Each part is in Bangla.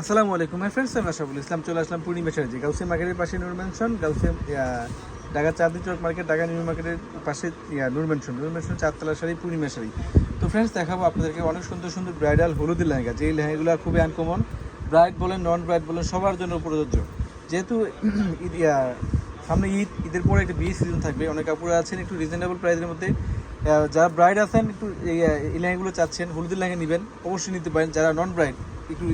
আসসালামু আলাইকুম মাই ফ্রেন্ডস আমি আশাফুল ইসলাম। চলে আসলাম পূর্ণিমা সার্জি গাউসিয়া মার্কেটের পাশে Noor mansion Dhaka Chandni Chowk market, Dhaka new মার্কেটের পাশে নূর ম্যানশন নূর ম্যানশন চারতলা শাড়ি পূর্ণিমা শাড়ি তো ফ্রেন্ডস দেখাবো আপনাদেরকে অনেক সুন্দর সুন্দর ব্রাইডাল হলুদের লেহেঙ্গা যে লেহেঙ্গাগুলো খুবই আনকমন ব্রাইড বলেন নন ব্রাইড বলেন, সবার জন্য প্রযোজ্য। যেহেতু ঈদ সামনে ঈদ, ঈদের পরে একটা বিয়ে সিজন থাকবে, অনেক কাপড় আছেন, একটু রিজনেবল প্রাইসের মধ্যে যারা ব্রাইড আছেন, একটু এই এই লেহেঙ্গাগুলো চাচ্ছেন, হলুদের লেহেঙ্গা নেবেন, অবশ্যই নিতে পারেন। যারা নন ব্রাইড একটু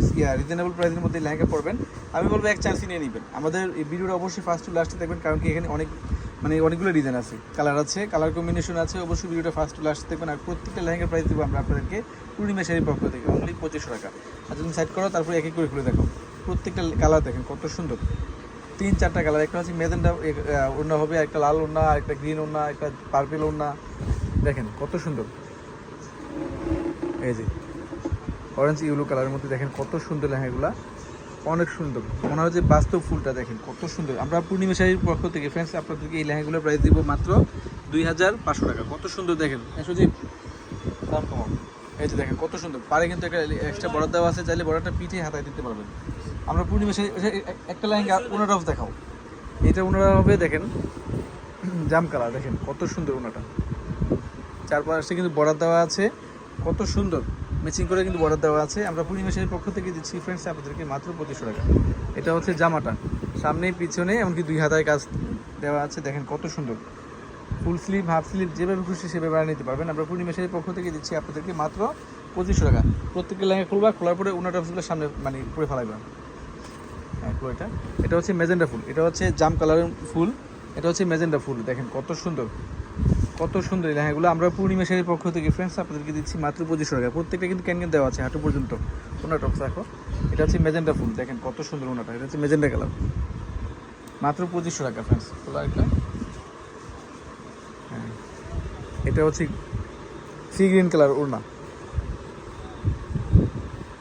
রিজনেবল প্রাইসের মধ্যে লেহেঙ্গা পরবেন। আমি বলব এক চান্সই নিয়ে নেবেন। আমাদের এই ভিডিওটা অবশ্যই ফার্স্ট টু লাস্টে দেখবেন, কারণ কি এখানে অনেক মানে অনেকগুলো ডিজাইন আছে। কালার আছে কালার কম্বিনেশন আছে, অবশ্যই ভিডিওটা ফার্স্ট টু লাস্ট দেখবেন। আর প্রত্যেকটা লেহেঙ্গার প্রাইস দেবো আমরা আপনাদেরকে পূর্ণিমা শাড়ির পক্ষ থেকে অনলি পঁচিশশো টাকা। আর যদি সাইড করো, তারপরে এক এক করে খুলে দেখো। প্রত্যেকটা কালার দেখেন, কত সুন্দর। তিন, চারটা কালার একটা হচ্ছে মেজেন্ডা ওড়না হবে, একটা লাল ওড়না একটা গ্রিন ওড়না, একটা পার্পেল ওড়না। দেখেন, কত সুন্দর। এই যে অরেঞ্জ ইউলো কালারের মধ্যে দেখেন কত সুন্দর লেহেঙ্গাগুলা। অনেক সুন্দর। মনে হয় যে বাস্তব ফুলটা দেখেন, কত সুন্দর। আমরা পূর্ণিমা শাড়ির পক্ষ থেকে ফ্রেন্ডস আপনাদেরকে এই লেহেঙ্গাগুলোর প্রাইস দিব মাত্র দুই হাজার পাঁচশো টাকা। কত সুন্দর দেখেন। সুজিব দাম কমাও এই যে দেখেন, কত সুন্দর। পারে কিন্তু একটা এক্সট্রা বর্ডার দেওয়া আছে, চাইলে বর্ডারটা পিঠে হাতায় দিতে পারবেন। আমরা পূর্ণিমা একটা লেহেঙ্গা ওনার অফ দেখাও। এটা ওনারা হবে দেখেন, জাম কালার দেখেন কত সুন্দর ওনাটা। চারপাশে কিন্তু বর্ডার দেওয়া আছে, কত সুন্দর। ম্যাচিং করে কিন্তু বর্ডার দেওয়া আছে। আমরা পূর্ণিমা শাড়ির পক্ষ থেকে দিচ্ছি ফ্রেন্ডস আপনাদেরকে মাত্র পঁচিশশো টাকা। এটা হচ্ছে জামাটা। সামনে, পিছনে, এমনকি দুই হাতায় কাজ দেওয়া আছে। দেখেন কত সুন্দর। ফুল স্লিভ হাফ স্লিভ যেভাবে খুশি সেভাবে নিতে পারবেন। আমরা পূর্ণিমা শাড়ির পক্ষ থেকে দিচ্ছি আপনাদেরকে মাত্র পঁচিশশো টাকা। প্রত্যেকটা লেহেঙ্গা খুলবা, খোলার পরে উনাটা সামনে মানে পুরে ফেলাইবা। হ্যাঁ এটা। এটা হচ্ছে মেজেন্ডা ফুল। এটা হচ্ছে জাম কালারের ফুল। এটা হচ্ছে মেজেন্ডা ফুল। দেখেন কত সুন্দর। কত সুন্দর। এই লেহেঙ্গাগুলো আমরা পূর্ণিমা শাড়ির পক্ষ থেকে ফ্রেন্ডস আপনাদেরকে দিচ্ছি মাত্র পঁচিশশো টাকা। প্রত্যেকটা কিন্তু ক্যান দেওয়া আছে, হাঁটু পর্যন্ত। ওনার টপস দেখো, এটা হচ্ছে মেজেন্ডা ফুল। দেখেন, কত সুন্দর ওনাটা, এটা হচ্ছে মেজেন্ডা কালার। মাত্র পঁচিশশো টাকা ফ্রেন্ডস খোলা একটা। হ্যাঁ এটা হচ্ছে সি গ্রিন কালার ওড়না।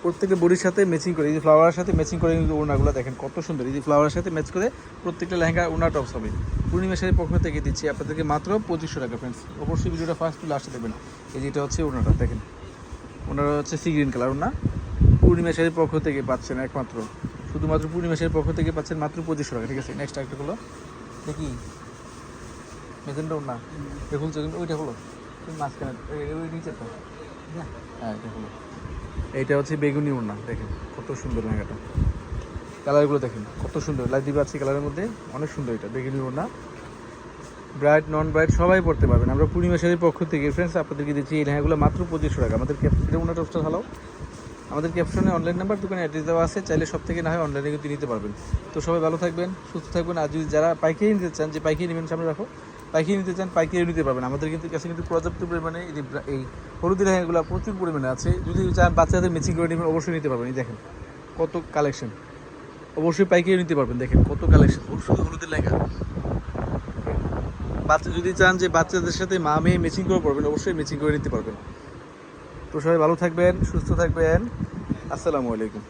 প্রত্যেকটা বডির সাথে ম্যাচিং করে, এই যে ফ্লাওয়ারের সাথে ম্যাচিং করে কিন্তু ওড়নাগুলো দেখেন, কত সুন্দর। এই যে ফ্লাওয়ারের সাথে ম্যাচ করে প্রত্যেকটা লেহেঙ্গা ওড়না টপস হবে। পূর্ণিমা শাড়ির পক্ষ থেকে দিচ্ছি আপনাদেরকে মাত্র পঁচিশশো টাকা ফ্রেন্ডস অবশ্যই ভিডিওটা ফার্স্ট টু লাস্টে দেখবেন। এই যেটা হচ্ছে ওড়নাটা, দেখেন। ওনারা হচ্ছে সি গ্রিন কালার ওড়না। পূর্ণিমা শাড়ির পক্ষ থেকে পাচ্ছেন একমাত্র। শুধুমাত্র পূর্ণিমা শাড়ির পক্ষ থেকে পাচ্ছেন মাত্র পঁচিশশো টাকা, ঠিক আছে? নেক্সট একটা হলো দেখি মেজেন্টা ওড়না? দেখুন ওইটা হলো। মাঝখানে ওই নিচেরটা। হ্যাঁ এটা হলো। এইটা হচ্ছে বেগুনি ওড়না, দেখেন কত সুন্দর লেহেঙ্গাটা। কালারগুলো দেখেন, কত সুন্দর। লাইট দিবা আছে কালারের মধ্যে, অনেক সুন্দর এটা, বেগুনি ওড়না। ব্রাইট নন ব্রাইট সবাই পড়তে পারবেন। আমরা পূর্ণিমা পক্ষ থেকে ফ্রেন্ডস আপনাদেরকে দিচ্ছি এই লেহেঙ্গাগুলো মাত্র পঁচিশশো টাকা। আমাদের ক্যাপশনে ওনার টপসটা ভালো আমাদের ক্যাপশনে অনলাইন নাম্বার দোকানে অ্যাড্রেস দেওয়া আছে। চাইলে সব থেকে না হয় অনলাইনে কিন্তু নিতে পারবেন। তো সবাই ভালো থাকবেন, সুস্থ থাকবেন। আর যদি যারা পাইকারি নিতে চান, যে পাইকারি নেবেন, সামনে রাখো। পাইকারি নিতে চান পাইকারি নিতে পারবেন। আমাদের কিন্তু কাছে কিন্তু পর্যাপ্ত পরিমাণে এই হলুদের লেহেঙ্গাগুলো প্রচুর পরিমাণে আছে। যদি চান বাচ্চাদের ম্যাচিং করে নেবেন, অবশ্যই নিতে পারবেন। এই দেখেন, কত কালেকশন অবশ্যই পাইকারি নিতে পারবেন, দেখেন কত কালেকশন শুধু হলুদের লেহেঙ্গা। বাচ্চা যদি চান যে বাচ্চাদের সাথে মা মেয়ে ম্যাচিং করে পড়বেন, অবশ্যই ম্যাচিং করে নিতে পারবেন। তো সবাই ভালো থাকবেন, সুস্থ থাকবেন। আসসালামু আলাইকুম।